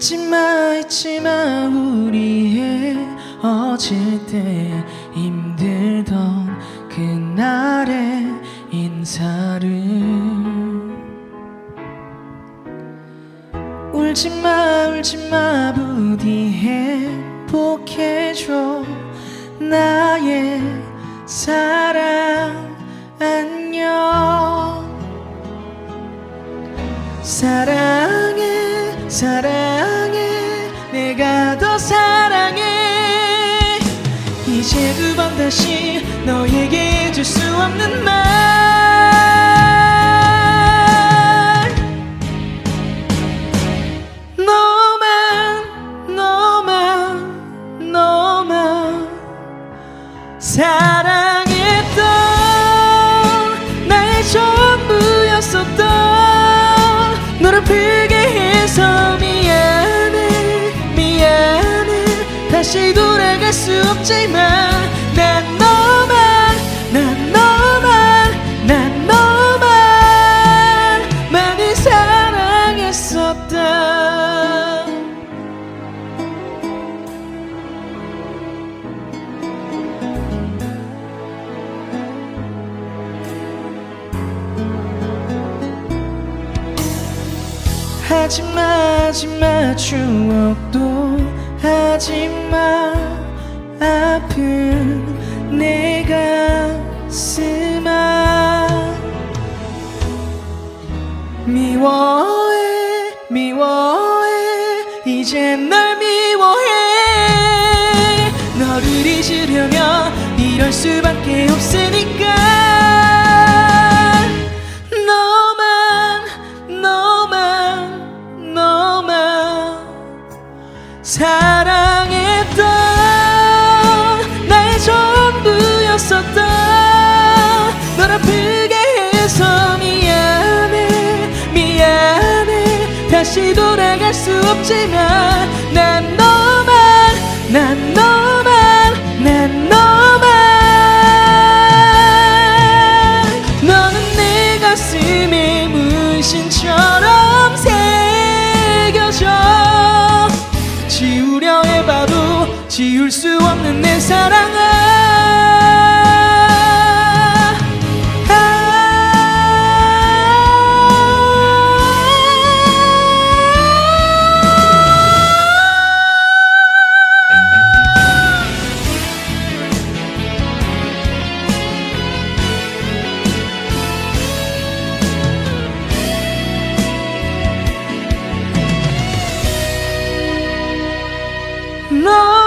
잊지마 잊지마 우리의 어질 때 힘들던 그날의 인사를 울지마 울지마 부디 행복해져 나의 사랑 안녕. 사랑해 사랑해 내가 더 사랑해. 이제 두 번 다시 너에게 해줄 수 없는 말. 너만 너만 너만 사랑했던 나의 전부였었던 너를 아프게 다시 돌아갈 수 없지만 난 너만 난 너만 난 너만 많이 사랑했었다. 하지마 하지마 추억도 하지마 아픈 내 가슴아 미워해 미워해 이제 널 미워해. 너를 잊으려면 이럴 수밖에 없으 사랑했던 나의 전부였었던 널 아프게 해서 미안해 미안해. 다시 돌아갈 수 없지만 난 너만 난 너만 지울 수 없는 내 사랑아. 아. 너